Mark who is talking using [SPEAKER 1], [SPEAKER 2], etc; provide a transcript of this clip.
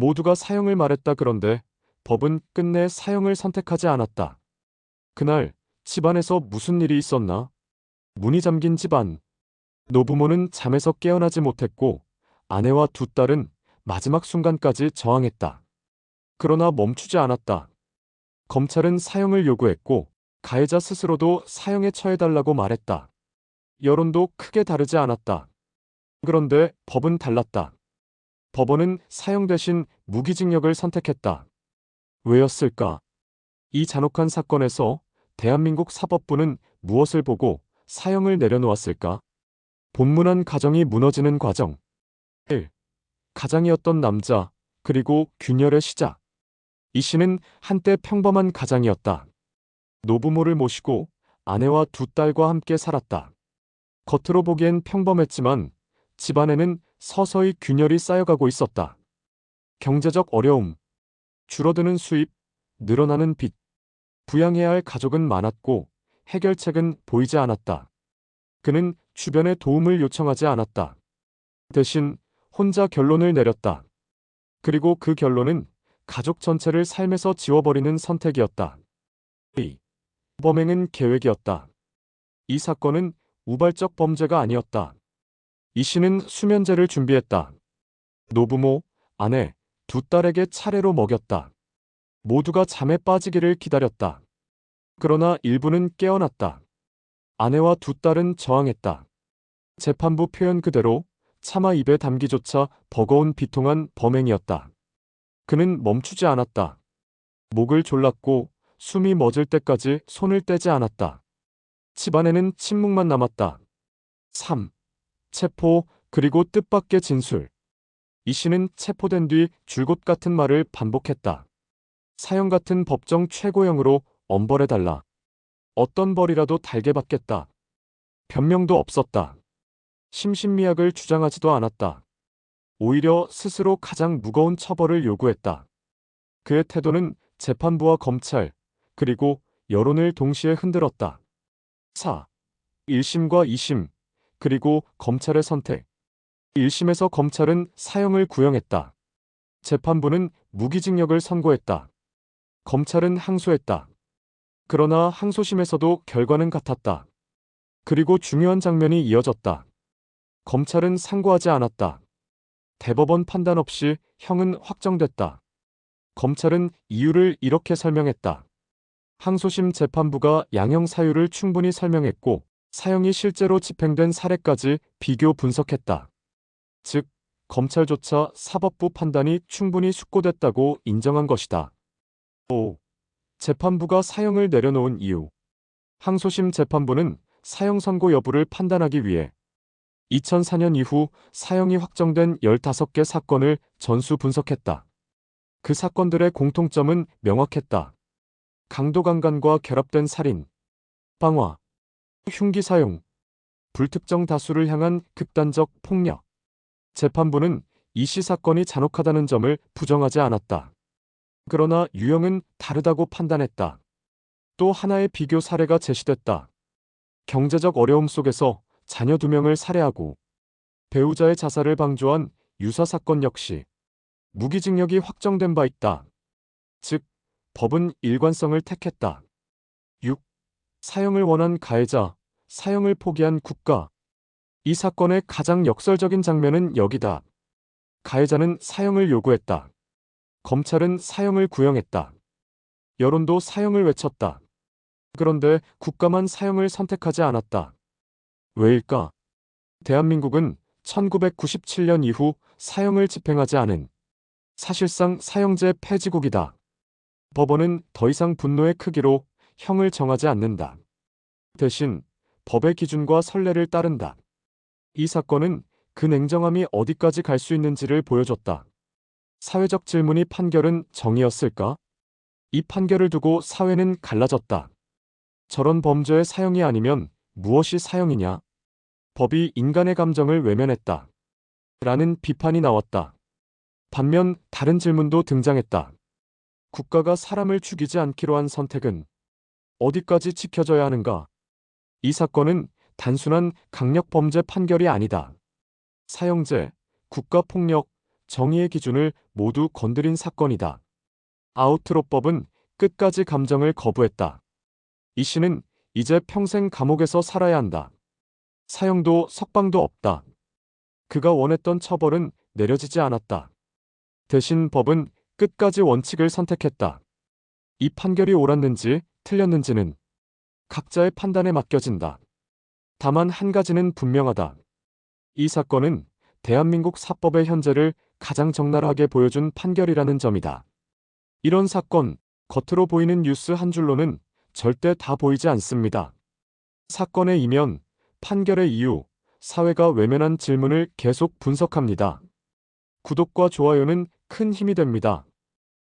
[SPEAKER 1] 모두가 사형을 말했다 그런데 법은 끝내 사형을 선택하지 않았다. 그날 집안에서 무슨 일이 있었나? 문이 잠긴 집안. 노부모는 잠에서 깨어나지 못했고 아내와 두 딸은 마지막 순간까지 저항했다. 그러나 멈추지 않았다. 검찰은 사형을 요구했고 가해자 스스로도 사형에 처해달라고 말했다. 여론도 크게 다르지 않았다. 그런데 법은 달랐다. 법원은 사형 대신 무기징역을 선택했다. 왜였을까? 이 잔혹한 사건에서 대한민국 사법부는 무엇을 보고 사형을 내려놓았을까? 본문한 가정이 무너지는 과정. 1. 가장이었던 남자, 그리고 균열의 시작. 이 씨는 한때 평범한 가장이었다. 노부모를 모시고 아내와 두 딸과 함께 살았다. 겉으로 보기엔 평범했지만 집안에는 서서히 균열이 쌓여가고 있었다. 경제적 어려움, 줄어드는 수입, 늘어나는 빚, 부양해야 할 가족은 많았고 해결책은 보이지 않았다. 그는 주변의 도움을 요청하지 않았다. 대신 혼자 결론을 내렸다. 그리고 그 결론은 가족 전체를 삶에서 지워버리는 선택이었다. 2. 범행은 계획이었다. 이 사건은 우발적 범죄가 아니었다. 이 씨는 수면제를 준비했다. 노부모, 아내, 두 딸에게 차례로 먹였다. 모두가 잠에 빠지기를 기다렸다. 그러나 일부는 깨어났다. 아내와 두 딸은 저항했다. 재판부 표현 그대로 차마 입에 담기조차 버거운 비통한 범행이었다. 그는 멈추지 않았다. 목을 졸랐고 숨이 멎을 때까지 손을 떼지 않았다. 집안에는 침묵만 남았다. 3. 체포, 그리고 뜻밖의 진술. 이 씨는 체포된 뒤 줄곧 같은 말을 반복했다. 사형 같은 법정 최고형으로 엄벌해달라. 어떤 벌이라도 달게 받겠다. 변명도 없었다. 심신미약을 주장하지도 않았다. 오히려 스스로 가장 무거운 처벌을 요구했다. 그의 태도는 재판부와 검찰, 그리고 여론을 동시에 흔들었다. 4. 1심과 2심, 그리고 검찰의 선택. 1심에서 검찰은 사형을 구형했다. 재판부는 무기징역을 선고했다. 검찰은 항소했다. 그러나 항소심에서도 결과는 같았다. 그리고 중요한 장면이 이어졌다. 검찰은 상고하지 않았다. 대법원 판단 없이 형은 확정됐다. 검찰은 이유를 이렇게 설명했다. 항소심 재판부가 양형 사유를 충분히 설명했고 사형이 실제로 집행된 사례까지 비교 분석했다. 즉, 검찰조차 사법부 판단이 충분히 숙고됐다고 인정한 것이다. 5. 재판부가 사형을 내려놓은 이유. 항소심 재판부는 사형 선고 여부를 판단하기 위해 2004년 이후 사형이 확정된 15개 사건을 전수 분석했다. 그 사건들의 공통점은 명확했다. 강도 강간과 결합된 살인, 방화, 흉기 사용, 불특정 다수를 향한 극단적 폭력. 재판부는 이 씨 사건이 잔혹하다는 점을 부정하지 않았다. 그러나 유형은 다르다고 판단했다. 또 하나의 비교 사례가 제시됐다. 경제적 어려움 속에서 자녀 두 명을 살해하고 배우자의 자살을 방조한 유사 사건 역시 무기징역이 확정된 바 있다. 즉, 법은 일관성을 택했다. 6. 사형을 원한 가해자, 사형을 포기한 국가. 이 사건의 가장 역설적인 장면은 여기다. 가해자는 사형을 요구했다. 검찰은 사형을 구형했다. 여론도 사형을 외쳤다. 그런데 국가만 사형을 선택하지 않았다. 왜일까? 대한민국은 1997년 이후 사형을 집행하지 않은 사실상 사형제 폐지국이다. 법원은 더 이상 분노의 크기로 형을 정하지 않는다. 대신 법의 기준과 선례를 따른다. 이 사건은 그 냉정함이 어디까지 갈 수 있는지를 보여줬다. 사회적 질문이 판결은 정의였을까? 이 판결을 두고 사회는 갈라졌다. 저런 범죄의 사형이 아니면 무엇이 사형이냐? 법이 인간의 감정을 외면했다. 라는 비판이 나왔다. 반면 다른 질문도 등장했다. 국가가 사람을 죽이지 않기로 한 선택은 어디까지 지켜져야 하는가? 이 사건은 단순한 강력 범죄 판결이 아니다. 사형제, 국가폭력, 정의의 기준을 모두 건드린 사건이다. 아우트로법은 끝까지 감정을 거부했다. 이 씨는 이제 평생 감옥에서 살아야 한다. 사형도 석방도 없다. 그가 원했던 처벌은 내려지지 않았다. 대신 법은 끝까지 원칙을 선택했다. 이 판결이 옳았는지 틀렸는지는 각자의 판단에 맡겨진다. 다만 한 가지는 분명하다. 이 사건은 대한민국 사법의 현재를 가장 적나라하게 보여준 판결이라는 점이다. 이런 사건, 겉으로 보이는 뉴스 한 줄로는 절대 다 보이지 않습니다. 사건의 이면, 판결의 이유, 사회가 외면한 질문을 계속 분석합니다. 구독과 좋아요는 큰 힘이 됩니다.